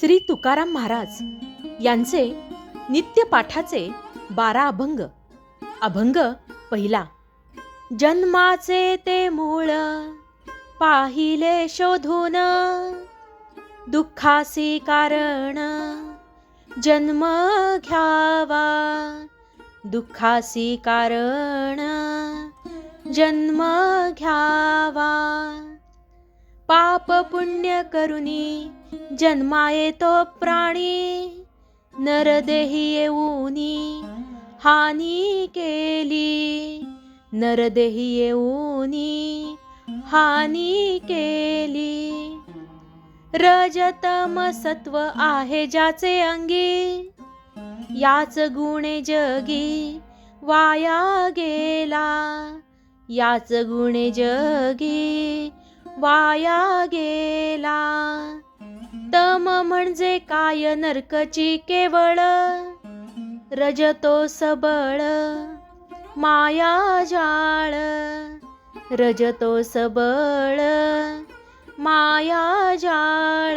श्री तुकाराम महाराज यांचे नित्य पाठाचे बारा अभंग. अभंग पहिला. जन्माचे ते मूळ पाहिले शोधून. दुःखासी कारण जन्म घ्यावा. दुःखासी कारण जन्म घ्यावा. पाप पुण्य करुनी जन्मा येतो प्राणी नरदेही येऊनी हानी केली. नरदेही येऊनी हानी केली. रजतम सत्व आहे ज्याचे अंगी याच गुणे जगी वाया गेला. याच गुणे जगी वाया गेला. तम म्हणजे काय नरकची केवळ? रजतो सबळ माया जाळ. रजतो सबळ माया जाळ.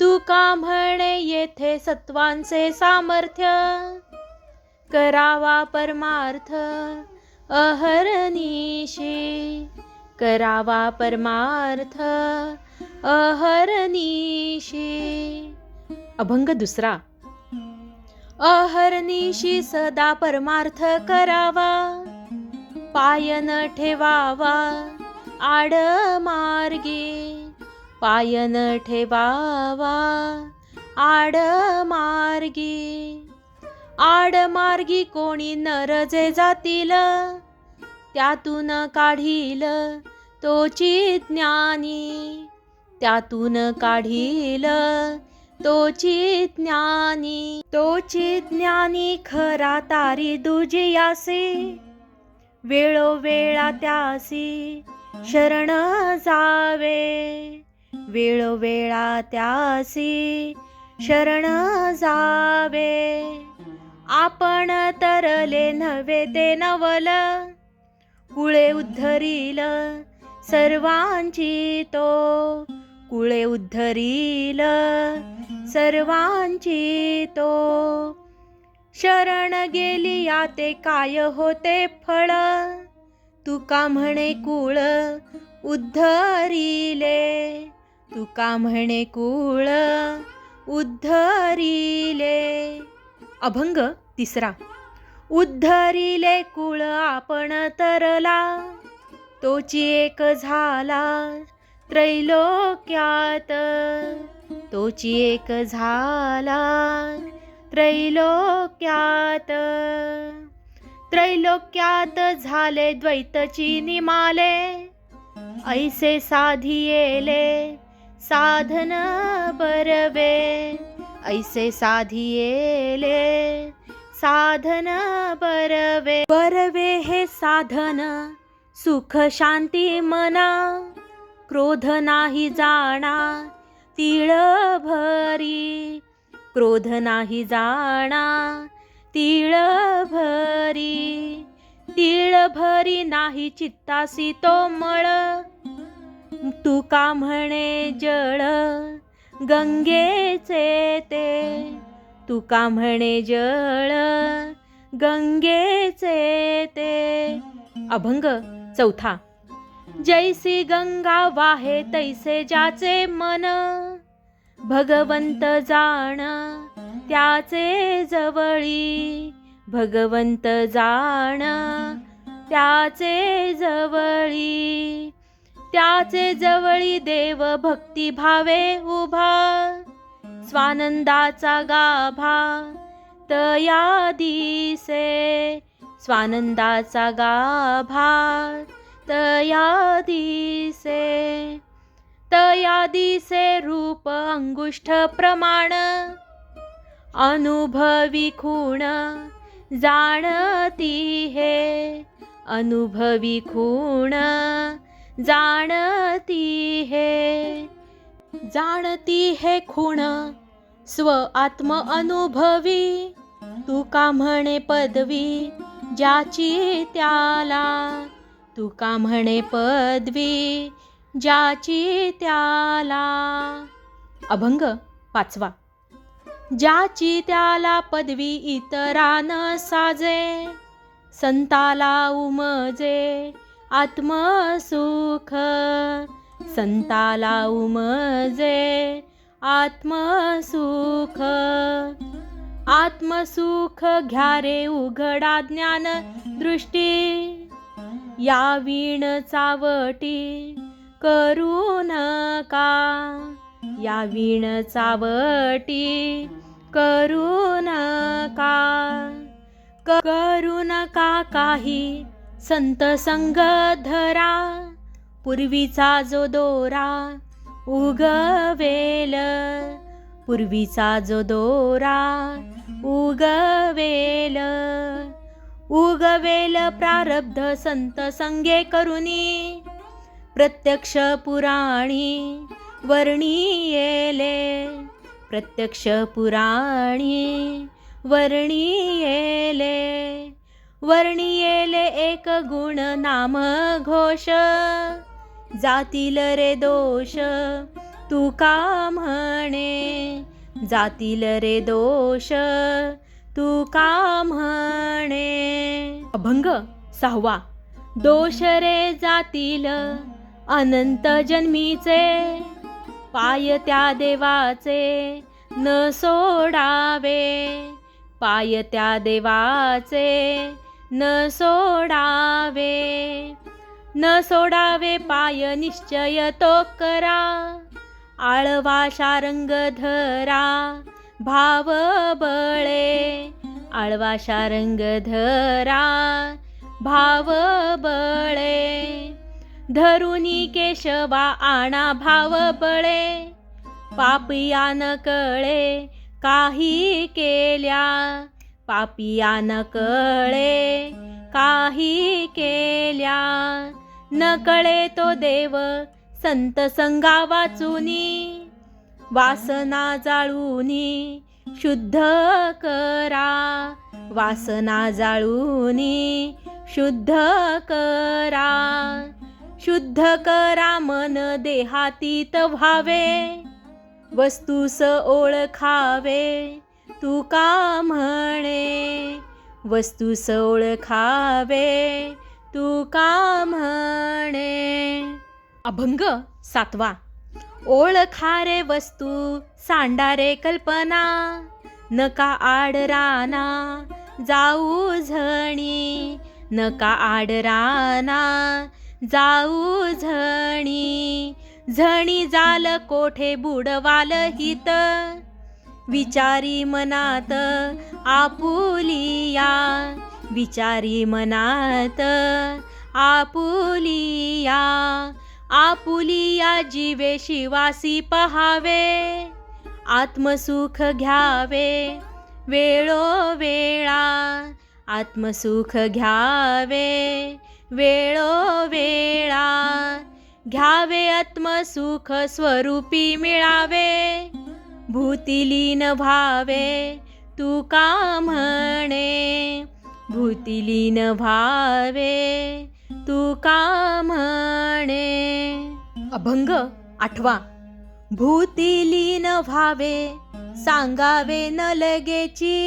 तू का म्हणे येथे सत्वांचे सामर्थ्य? करावा परमार्थ अहरनिशी. करावा परमार्थ अहरनिशी. अभंग दुसरा. अहरनिशी सदा परमार्थ करावा. पायन ठेवावा आड मार्गी. पायन ठेवावा आड मार्गे. आड मार्गी कोणी नरजे जातील. त्यातून काढील तोची ज्ञानी. त्यातून काढील तोची ज्ञानी तोची ज्ञानी खरा तारी दुजियासी वेळोवेळा त्यासी शरण जावे. वेळोवेळा त्यासी शरण जावे. आपण तरले नव्हे ते नवल कुळे उद्धरील सर्वांची तो. कुळे उद्धरील सर्वांची तो. शरण गेली याते काय होते फळ? तुका म्हणे कुळ उद्धरिले. तुका म्हणे कुळ उद्धरिले. अभंग तिसरा. उद्धरिले कुळ आपण तरला तोची एक झाला त्रैलोक्यात तोची एक झाला. त्रैलोक्यात त्रैलोक्यात झाले द्वैतची निमाले. ऐसे साधियेले साधन बरवे. ऐसे साधियेले साधन बरवे. बरवे हे साधन सुख शांती मना. क्रोध नाही जाणा तिळ भरी. क्रोध नाही जाणा तिळ भरी. तिळ भरी नाही चित्तासी तो मळ तुका म्हणे जळ गंगेचे ते? तुका म्हणे जळ गंगेचे ते? अभंग चौथा. जैसी गंगा वाहे तैसे ज्याचे मन. भगवंत जाण त्याचे जवळी. भगवंत जाण त्याचे जवळी. त्याचे जवळी देव भक्ती भावे उभा. स्वानंदाचा गाभा तया दिसे. स्वानंदाचा गाभा तया दिसे तया दिसे रूप अंगुष्ठ प्रमाण अनुभवी खूण जाणती हे अनुभवी खूण जाणती हे. जाणती हे खूण स्व आत्म अनुभवी तू का म्हणे पदवी ज्याची त्याला तुका म्हणे पदवी ज्याची त्याला. अभंग पाचवा. ज्याची त्याला पदवी इतरान साजे संताला उमजे आत्मसुख. संताला उमजे आत्मसुख. आत्मसुख घ्या रे उघडा ज्ञान दृष्टी. या वीण चावटी करू नका. या वीण चावटी करू नका. करू नका काही संत संग धरा. पूर्वीचा जो दोरा उगवेल पूर्वीचा जो दोरा उगवेल. उगवेल प्रारब्ध संत संगे करुनी प्रत्यक्ष पुराणी वर्णियेले प्रत्यक्ष पुराणी वर्णियेले वर्णियेले एक गुण नाम घोष. जातील रे दोष तू का म्हणे? जातील रे दोष तू का म्हणे? अभंग सहावा. दोष रे जातील अनंत जन्मीचे. पाय त्या देवाचे न सोडावे. पाय त्या देवाचे न सोडावे. न सोडावे पाय निश्चय तो करा. आळवा शारंग धरा. भाव बळे आळवा शारंग धरा भाव बळे. धरुनी केशवा आणा भाव बळे पापिया न कळे काही केल्या. पापिया न कळे काही केल्या. न कळे तो देव संत संगा वाचुनी वासना जाळूनी शुद्ध करा. वासना जाळूनी शुद्ध करा. शुद्ध करा मन देहातीत व्हावे. वस्तूस ओळखावे तू का म्हणे? वस्तूस ओळखावे तू का म्हणे? अभंग सातवा. ओळखारे वस्तू सांडारे कल्पना नका आड राना जाऊ झणी नका आड राना जाऊ झणी झणी जाल कोठे बुडवाल हित? विचारी मनात आपुलिया विचारी मनात आपुलिया आपुलिया जीवे शिवासी पहावे आत्मसुख घ्यावे वेळोवेळा आत्मसुख घ्यावे वेळोवेळा घ्यावे आत्मसुख स्वरूपी मिळावे भूतिलीन व्हावे तू का म्हणे भूतिलीन व्हावे तू का म्हणे? अभंग आठवा. भूतिलीन व्हावे सांगावे न लगेची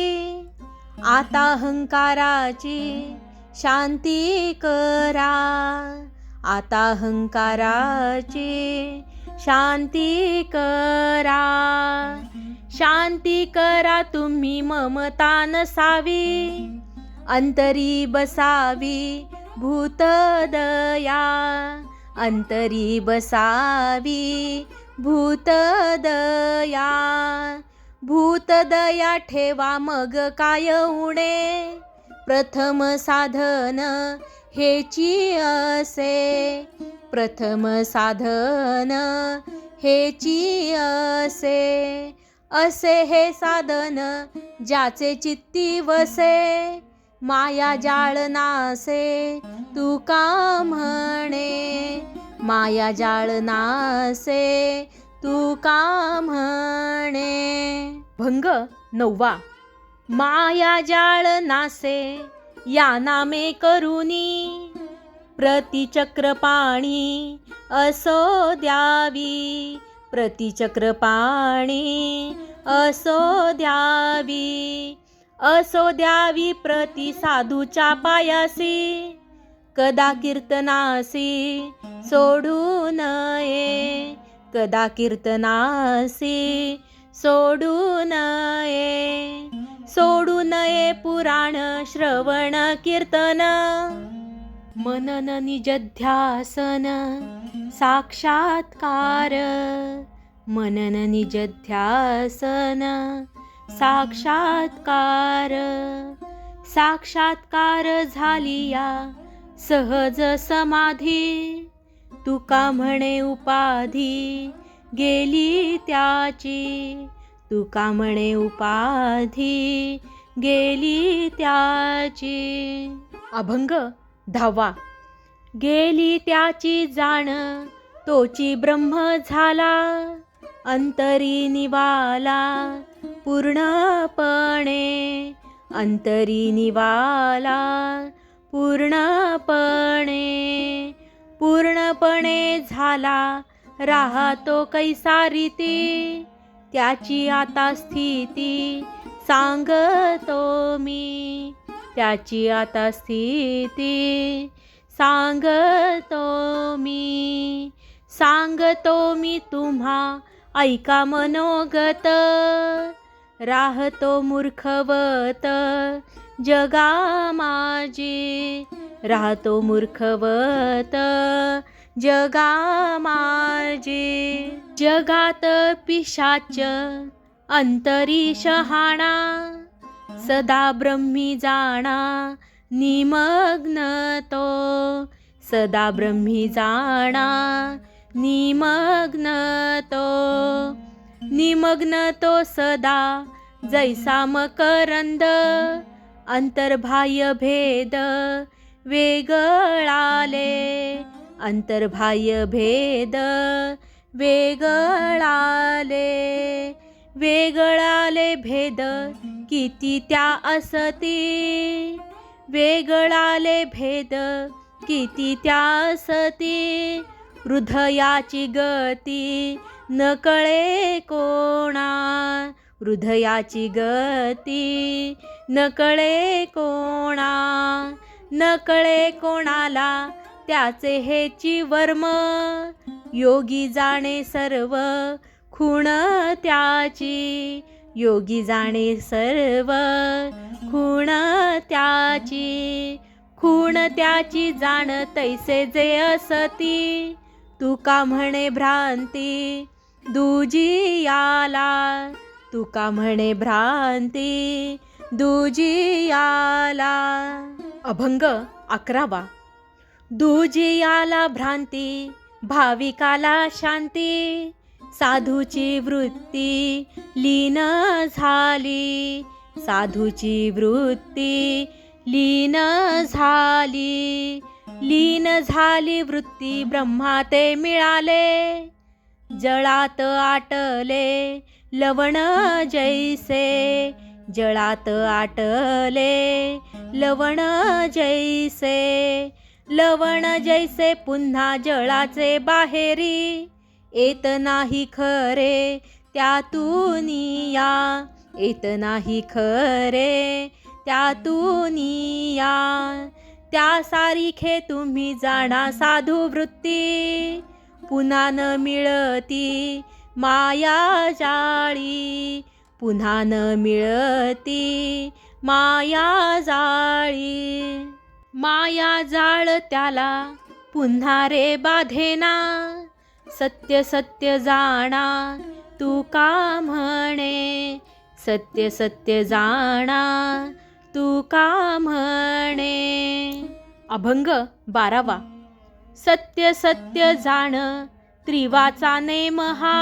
आता अहंकाराची शांती करा. आता अहंकाराची शांती करा. शांती करा तुम्ही ममता नसावी अंतरी बसावी भूतदया अंतरी बसावी भूतदया भूतदया ठेवा मग काय उणे प्रथम साधन हेची असे प्रथम साधन हेची असे असे हे साधन ज्याचे चित्ती वसे माया जाळनासे तू का म्हणे? माया जाळनासे तू का म्हणे? भंग नववा. माया जाळनासे या नामे करुनी. प्रतिचक्र पाणी असो द्यावी. प्रतिचक्र पाणी असो द्यावी. असो द्यावी प्रति साधूच्या पायासी. कदा कीर्तनासी सोडू नये. कदा कीर्तनासी सोडू नये. सोडू नये पुराण श्रवण कीर्तन. मनन निजध्यासन साक्षात्कार. मनन निजध्यासन साक्षात्कार. साक्षात्कार झाली या सहज समाधी. तुका म्हणे उपाधी गेली त्याची. तुका म्हणे उपाधी गेली त्याची. अभंग धावा गेली त्याची जाण तोची ब्रह्म झाला अंतरी निवाला. पूर्णपणे अंतरी निवाला पूर्णपणे पूर्णपणे झाला राहतो कैसा रीती त्याची आता स्थिती सांगतो मी. त्याची आता स्थिती सांगतो मी. सांगतो मी तुम्हा ऐका मनोगत. राहतो मूर्खवत जगा माझी. राहतो मूर्खवत जगा माझी. जगात पिशाच अंतरी शहाणा. सदा ब्रह्मी जाणा निमग्न तो. सदा ब्रह्मी जाणा निमग्न तो. निमग्न तो सदा जैसा मकरंद। अंतर्बाह्य भेद वेगळाले अंतर्बाह्य भेद वेगळाले। वेगळाले भेद किती त्या असती? वेगळाले भेद किती त्या असती? हृदयाची गती न कळे कोणा हृदयाची गती. न कळे कोणा न कळे कोणाला त्याचे हेची वर्म. योगी जाणे सर्व खुण त्याची. योगी जाणे सर्व खुण त्याची. खूण त्याची जाण तैसे जे असती. तुका म्हणे भ्रांती? दुजी तुका म्हणे भ्रांती? दुजी अभंग अकरावा. दुजी भ्रांती भाविकाला शांती. साधूची वृत्ती लीन झाली साधूची वृत्ती लीन झाली. लीन झाली वृत्ती ब्रह्मा ते मिळाले. जळात आटले लवण जैसे जळात आटले लवण जैसे लवण जैसे पुन्हा जळाचे बाहेरी. येत नाही खरे त्यातून या येत नाही खरे त्यातून या. त्या सारिखे तुम्ही जाणा साधू वृत्ती. पुन्हा न मिळती माया जाळी. पुन्हा न मिळती माया जाळी. माया जाळ त्याला पुन्हा रे बाधेना. सत्य सत्य जाणा तू का म्हणे? सत्य सत्य जाणा तू का म्हणे? अभंग बारावा. सत्य सत्य जाण त्रिवाचा नेम हा.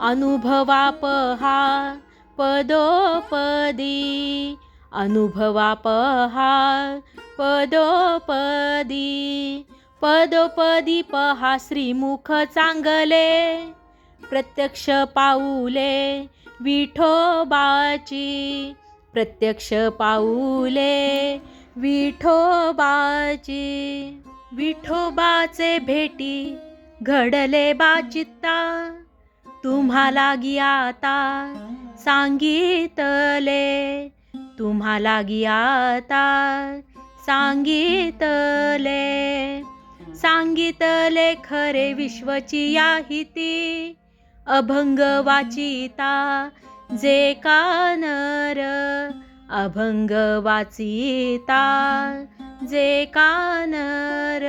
अनुभवा पहा पदोपदी अनुभवा पहा पदोपदी पदोपदी पहा श्रीमुख चांगले प्रत्यक्ष पाऊले विठोबाची. प्रत्यक्ष पाऊले विठोबाची. विठोबाचे भेटी घडले बाचित्ता तुम्हाला आता सांगितले. तुम्हाला आता सांगितले. सांगितले खरे विश्वची याहिती अभंग वाचिता जे कानर. अभंग वाचिता. जे कानर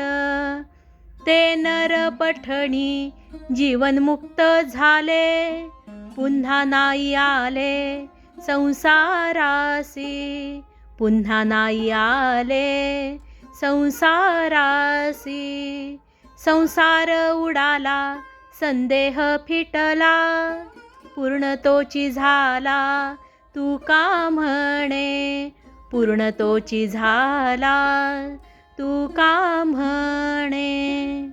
ते नर पठणी जीवनमुक्त झाले. पुन्हा नाही आले संसारासी. पुन्हा नाही आले संसारासी. संसार उडाला संदेह फिटला. पूर्ण तोची झाला तू का म्हणे? पूर्ण तोची झाला. तू का म्हणे?